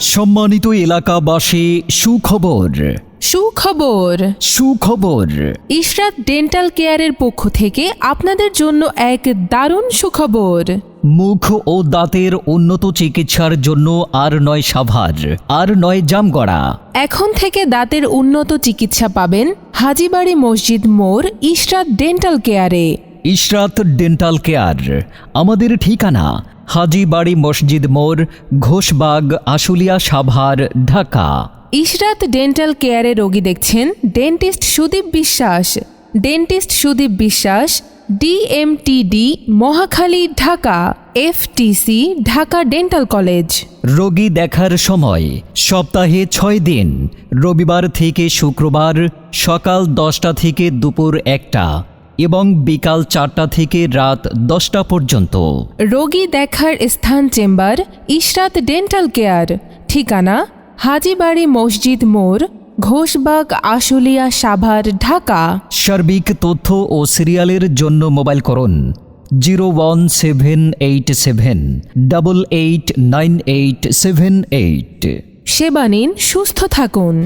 সম্মানিত এলাকাবাসী সুখবর। সুখবর। সুখবর। ইশরাত ডেন্টাল কেয়ারের পক্ষ থেকে আপনাদের জন্য এক দারুণ সুখবর। মুখ ও দাঁতের উন্নত চিকিৎসার জন্য আর নয় সাভার আর নয় জামগড়া। এখন থেকে দাঁতের উন্নত চিকিৎসা পাবেন হাজিবাড়ি মসজিদ মোড় ইশরাত ডেন্টাল কেয়ারে। ইশরাত ডেন্টাল কেয়ার আমাদের ঠিকানা হাজিবাড়ি মসজিদ মোড় ঘোষবাগ আশুলিয়া সাভার ঢাকা। ইশরাত ডেন্টাল কেয়ারে রোগী দেখছেন dentist Sudip Biswas. Dentist Sudip Biswas DMTD Mohakhali Dhaka FTC Dhaka dental college. রোগী দেখার সময় সপ্তাহে ছয় দিন রবিবার থেকে শুক্রবার সকাল দশটা থেকে দুপুর একটা। এবং বিকাল চারটা থেকে রাত দশটা পর্যন্ত। রোগী দেখার স্থান চেম্বার ইশরাত ডেন্টাল কেয়ার। ঠিকানা হাজিবাড়ি মসজিদ মোড় ঘোষবাগ আশুলিয়া সাভার ঢাকা। সার্বিক তথ্য ও সিরিয়ালের জন্য মোবাইল করুন zero one seven eight seven double eight nine eight seven eight. সেবা নিন সুস্থ থাকুন।